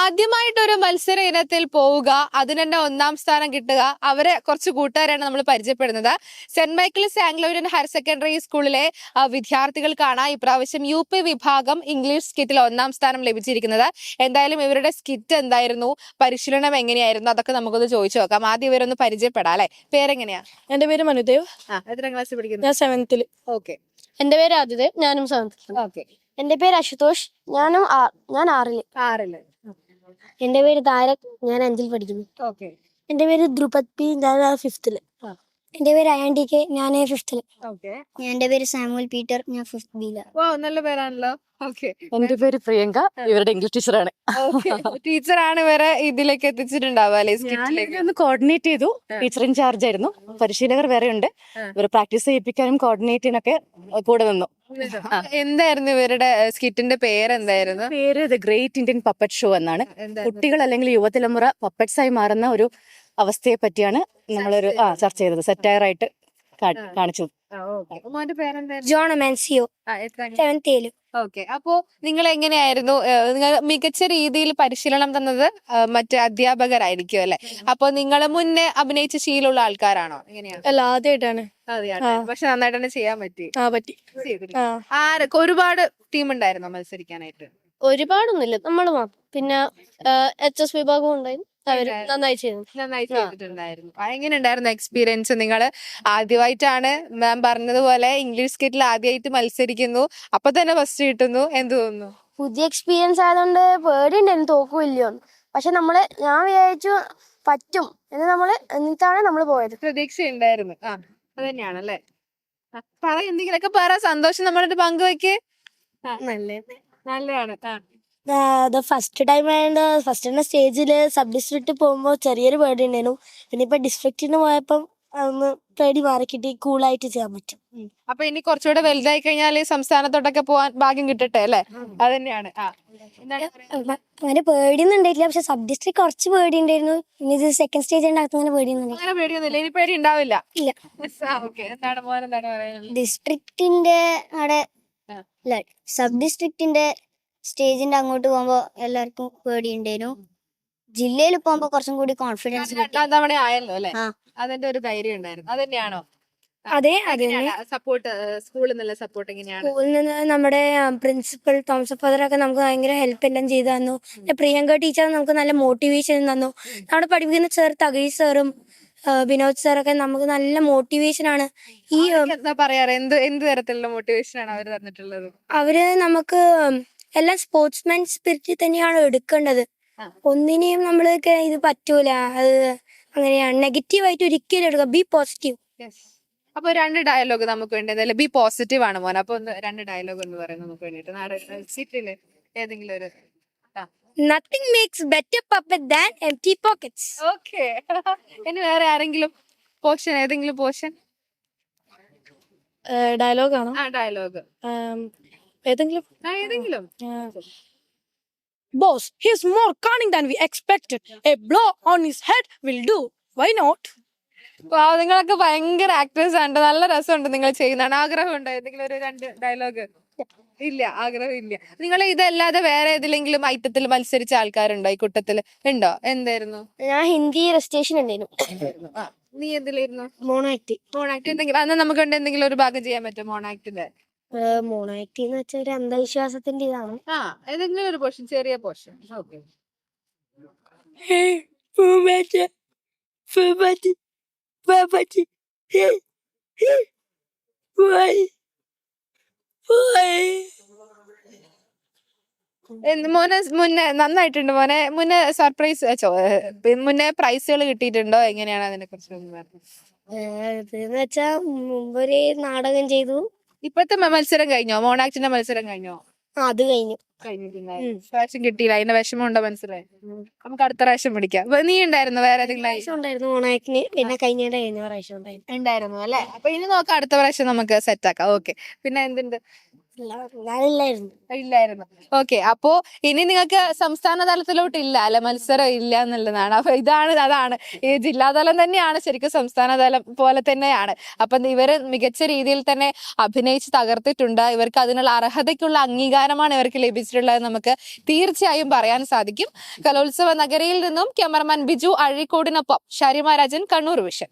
ആദ്യമായിട്ടൊരു മത്സര ഇനത്തിൽ പോവുക അതിന് തന്നെ ഒന്നാം സ്ഥാനം കിട്ടുക അവരെ കുറച്ച് കൂട്ടുകാരാണ് നമ്മൾ പരിചയപ്പെടുന്നത്. Saint Michael's Anglo Indian higher secondary സ്കൂളിലെ വിദ്യാർത്ഥികൾക്കാണ് ഇപ്രാവശ്യം യു പി വിഭാഗം ഇംഗ്ലീഷ് സ്കിറ്റിൽ ഒന്നാം സ്ഥാനം ലഭിച്ചിരിക്കുന്നത്. എന്തായാലും ഇവരുടെ സ്കിറ്റ് എന്തായിരുന്നു? പരിശീലനം എങ്ങനെയായിരുന്നു? അതൊക്കെ നമുക്കൊന്ന് ചോദിച്ചു നോക്കാം. ആദ്യം ഇവരൊന്ന് പരിചയപ്പെടാം അല്ലെ? പേരെങ്ങനെയാ? എന്റെ പേര് മനുദേവ്. എത്രാം ക്ലാസ്സിൽ പഠിക്കുന്നു? ഞാൻ സെവൻത്തിൽ ഓക്കെ. എന്റെ പേര് ആദിദേവ് ഞാനും സെവൻത്തിൽ ഓക്കെ. എന്റെ പേര് അശുതോഷ് ഞാനും ഞാൻ ആറിൽ. ആറിൽ. എന്റെ പേര് താര ഞാൻ അഞ്ചിൽ പഠിക്കുന്നു. ഓക്കെ. എന്റെ പേര് ദ്രുപത് പി ഞാൻ ഫിഫ്തിൽ. എന്റെ പേര് അയാൻ ടി കെ ഞാൻ ഫിഫ്തിൽ ഓക്കെ. എന്റെ പേര് സാമുവൽ പീറ്റർ ഞാൻ ഫിഫ്ത് ബിയില ഓ നല്ല പേരാണല്ലോ. ഓക്കെ. എന്റെ പേര് പ്രിയങ്ക ഇവരുടെ ഇംഗ്ലീഷ് ടീച്ചറാണ് ടീച്ചറാണ് ഇവരെ ഇതിലേക്ക് എത്തിച്ചിട്ടുണ്ടാവുക അല്ലെ? സ്കിറ്റിലേക്ക് ഒന്ന് കോർഡിനേറ്റ് ചെയ്തു. ടീച്ചർ ഇൻചാർജ് ആയിരുന്നു. പരിശീലകർ വേറെ ഉണ്ട്. ഇവർ പ്രാക്ടീസ് ചെയ്യിപ്പിക്കാനും കോർഡിനേറ്റ് ചെയ്യാനൊക്കെ കൂടെ നിന്നു. എന്തായിരുന്നു ഇവരുടെ സ്കിറ്റിന്റെ പേരെന്തായിരുന്നു? പേര് the great Indian puppet show എന്നാണ്. കുട്ടികൾ അല്ലെങ്കിൽ യുവതലമുറ പപ്പറ്റ്സ് ആയി മാറുന്ന ഒരു അവസ്ഥയെ പറ്റിയാണ് നമ്മളൊരു ആ ചർച്ച ചെയ്തത്. സെറ്റയർ ആയിട്ട് കാ- ആ. കാണിച്ചു. മോന്റെ പേരെന്താ ജോൺ മെൻസിയോ ഓക്കെ. അപ്പോ നിങ്ങൾ എങ്ങനെയായിരുന്നു നിങ്ങൾ മികച്ച രീതിയിൽ പരിശീലനം തന്നത് മറ്റേ അധ്യാപകരായിരിക്കും അല്ലെ? അപ്പൊ നിങ്ങൾ മുന്നേ അഭിനയിച്ച ശീലമുള്ള ആൾക്കാരാണോ? അല്ല ആദ്യമായിട്ടാണ് പക്ഷെ നന്നായിട്ട് തന്നെ ചെയ്യാൻ പറ്റി. ആ പറ്റി. ആരൊക്കെ? ഒരുപാട് ടീം ഉണ്ടായിരുന്നോ മത്സരിക്കാനായിട്ട്? ഒരുപാടൊന്നുമില്ല. നമ്മൾ മാത്രം. പിന്നെ എച്ച് എസ് വിഭാഗം ഉണ്ടായിരുന്നു. നന്നായി ചെയ്തു. നന്നായി ചെയ്തിട്ടുണ്ടായിരുന്നു. ആ, എങ്ങനെ ഉണ്ടായിരുന്നു എക്സ്പീരിയൻസ് നിങ്ങൾ ആദ്യമായിട്ടാണ് മാം പറഞ്ഞതുപോലെ ഇംഗ്ലീഷ് സ്കിറ്റിൽ ആദ്യമായിട്ട് മത്സരിക്കുന്നു. അപ്പൊ തന്നെ ഫസ്റ്റ് കിട്ടുന്നു. എന്ത് തോന്നുന്നു? പുതിയ എക്സ്പീരിയൻസ് ആയതുകൊണ്ട് പേടിയുണ്ടായിരുന്നു. തോക്കുമില്ലയോ പക്ഷെ നമ്മൾ ഞാൻ വിചാരിച്ചു പറ്റും എന്ന് നമ്മൾ എന്നിട്ടാണ് നമ്മൾ പോയത്. പ്രതീക്ഷയുണ്ടായിരുന്നു. ആ അതന്നെയാണല്ലേ? പറ എന്തെങ്കിലുമൊക്കെ പറ. സന്തോഷം നമ്മളായിട്ട് പങ്കുവെക്ക്. നല്ലതാണ്. ആ. ഫസ്റ്റ് ടൈം ആയതുകൊണ്ട് ഫസ്റ്റ് തന്നെ സ്റ്റേജിൽ സബ് ഡിസ്ട്രിക്റ്റ് പോകുമ്പോൾ ചെറിയൊരു പേടി ഉണ്ടായിരുന്നു പിന്നെ ഇപ്പൊ ഡിസ്ട്രിക്റ്റിന് പോയപ്പം ഒന്ന് പേടി മാറി കിട്ടി കൂളായിട്ട് ചെയ്യാൻ പറ്റും. അപ്പൊ ഇനി കുറച്ചുകൂടെ വലുതായി കഴിഞ്ഞാൽ സംസ്ഥാനത്തോട്ടൊക്കെ പോവാൻ ഭാഗ്യം കിട്ടട്ടെ അല്ലേ? അത് തന്നെയാണ്? അങ്ങനെ പേടിയൊന്നും ഉണ്ടായിട്ടില്ല പക്ഷെ സബ് ഡിസ്ട്രിക്ട് കുറച്ച് പേടി ഉണ്ടായിരുന്നു ഇനി ഇത് സെക്കൻഡ് സ്റ്റേജ് ഉണ്ടാക്കുന്ന അങ്ങനെ പേടിയൊന്നും അങ്ങനെ പേടിയൊന്നുമില്ല. ഇനി പേടി ഉണ്ടാവില്ല ഇല്ല. എന്താണ് മോൻ എന്താണ് പറയുന്നത്? ഡിസ്ട്രിക്റ്റിന്റെ അവിടെ. സബ് ഡിസ്ട്രിക്റ്റിന്റെ സ്റ്റേജിന്റെ അങ്ങോട്ട് പോകുമ്പോ എല്ലാവർക്കും പേടിയുണ്ടായിരുന്നു. ജില്ലയിൽ പോകുമ്പോ കുറച്ചും കൂടി കോൺഫിഡൻസ് കിട്ടി. രണ്ടാം തവണ ആയല്ലോ അല്ലെ? ആ. അതിന്റെ ഒരു ധൈര്യം ഉണ്ടായിരുന്നു. അത് തന്നെയാണോ അതെ അതെ സപ്പോർട്ട് സ്കൂളിൽ നിന്നുള്ള സപ്പോർട്ട് എങ്ങനെയാണ്? സ്കൂളിൽ നിന്ന് നമ്മുടെ പ്രിൻസിപ്പൽ തോമസ് ഫാദർ ഒക്കെ നമുക്ക് ഭയങ്കര ഹെൽപ്പ് എല്ലാം ചെയ്തു തന്നു. പിന്നെ പ്രിയങ്ക ടീച്ചർ നമുക്ക് നല്ല മോട്ടിവേഷൻ തന്നു. നമ്മുടെ പഠിപ്പിക്കുന്ന സാർ തകഴി സാറും വിനോദ് സാറൊക്കെ നമുക്ക് നല്ല മോട്ടിവേഷൻ ആണ്. ഈ എന്താ പറയാറ്? എന്ത് എന്ത് തരത്തിലുള്ള മോട്ടിവേഷൻ ആണ് അവർ തന്നിട്ടുള്ളത്? അവർ നമുക്ക് എല്ലാം സ്പോർട്സ്മാൻ സ്പിരിറ്റിൽ തന്നെയാണ് എടുക്കേണ്ടത്. ഒന്നിനെയും നമ്മൾക്ക് ഇത് പറ്റൂല. അത് അങ്ങനെയാണ് നെഗറ്റീവ് ആയിട്ട് ഒരിക്കലും എടുക്കുക ബി പോസിറ്റീവ് അപ്പൊ രണ്ട് ഡയലോഗ് നമുക്ക് വേണ്ടി. എന്തായാലും ബി പോസിറ്റീവ് ആണ് മോൻ അപ്പൊ ഒന്ന് രണ്ട് ഡയലോഗ് എന്ന് പറയുന്നത് നമുക്ക് വേണ്ടിട്ട് സീറ്റിൽ ഏതെങ്കിലും ഒരു nothing makes better puppet than M T pockets okay ഇനി വേറെ ആരെങ്കിലും പോർഷൻ ഏതെങ്കിലും പോർഷൻ ഡയലോഗ് ആണോ? ആ ഡയലോഗ് ഏതെങ്കിലും? ഏതെങ്കിലും. Boss he more cunning than we expected a blow on his head will do why not നിങ്ങളൊക്കെ ഭയങ്കര ആക്ടേഴ്സ് ആണ് നല്ല രസമുണ്ട് നിങ്ങൾ ചെയ്യുന്നതാണ്. ഉണ്ട് ഏതെങ്കിലും ഒരു രണ്ട് ഡയലോഗ് ഇല്ല ആഗ്രഹം ഇല്ല നിങ്ങൾ ഇതല്ലാതെ വേറെ ഏതിലെങ്കിലും ഐറ്റത്തിൽ മത്സരിച്ച ആൾക്കാരുണ്ടോ? ഈ കൂട്ടത്തിൽ ഉണ്ടോ? എന്തായിരുന്നു? ഞാൻ ഹിന്ദി റെസ്റ്റേഷൻ ഉണ്ടായിരുന്നു. നീ എന്തിലായിരുന്നു? മോണാക്ടി മോണാക്ടി മോണാക്ട് എന്തെങ്കിലും അന്ന് നമുക്ക് എന്തെങ്കിലും ഒരു ഭാഗം ചെയ്യാൻ പറ്റും മോണാക്ടിന്റെ മോണോ ആക്ട് എന്ന് വെച്ചാൽ ഒരു അന്ധവിശ്വാസത്തിന്റെ ഇതാണ്. ആ ഏതെങ്കിലും ഒരു പോർഷൻ ചെറിയ പോർഷൻ ഓക്കെ മോനെ മുന്നേ നന്നായിട്ടുണ്ട് മോനെ. മുന്നേ സർപ്രൈസ് മുന്നേ പ്രൈസുകൾ കിട്ടിയിട്ടുണ്ടോ? എങ്ങനെയാണ് അതിനെ കുറിച്ച് പറഞ്ഞു എന്ന് വെച്ചാ മുമ്പൊരു നാടകം ചെയ്തു. ഇപ്പഴത്തെ മത്സരം കഴിഞ്ഞോ? മോണാക്ടിന്റെ മത്സരം കഴിഞ്ഞോ? അത് കഴിഞ്ഞു. പ്രാവശ്യം കിട്ടിയില്ല. അതിന്റെ വിഷമം ഉണ്ടോ മനസ്സിലായി? നമുക്ക് അടുത്ത പ്രാവശ്യം പിടിക്കാം അപ്പൊ നീ ഉണ്ടായിരുന്നു? വേറെ ഉണ്ടായിരുന്നു പിന്നെ കഴിഞ്ഞ പ്രാവശ്യം ഉണ്ടായിരുന്നു. അല്ലെ? അപ്പൊ ഇനി നോക്കാം. അടുത്ത പ്രാവശ്യം നമുക്ക് സെറ്റ് ആക്കാം. ഓക്കെ പിന്നെ എന്തുണ്ട്? ഇല്ലായിരുന്നു. ഓക്കെ അപ്പോ ഇനി നിങ്ങൾക്ക് സംസ്ഥാന തലത്തിലോട്ട് ഇല്ല അല്ലെ മത്സരം ഇല്ല എന്നുള്ളതാണ്. അപ്പൊ ഇതാണ് അതാണ്. ഈ ജില്ലാതലം തന്നെയാണ് ശരിക്കും സംസ്ഥാന തലം പോലെ തന്നെയാണ്. അപ്പൊ ഇവർ മികച്ച രീതിയിൽ തന്നെ അഭിനയിച്ച് തകർത്തിട്ടുണ്ട്. ഇവർക്ക് അതിനുള്ള അർഹതയ്ക്കുള്ള അംഗീകാരമാണ് ഇവർക്ക് ലഭിച്ചിട്ടുള്ളത് നമുക്ക് തീർച്ചയായും പറയാൻ സാധിക്കും. കലോത്സവ നഗരയിൽ നിന്നും ക്യാമറമാൻ ബിജു അഴീക്കോടിനൊപ്പം ഷാരിമ കണ്ണൂർ വിഷൻ.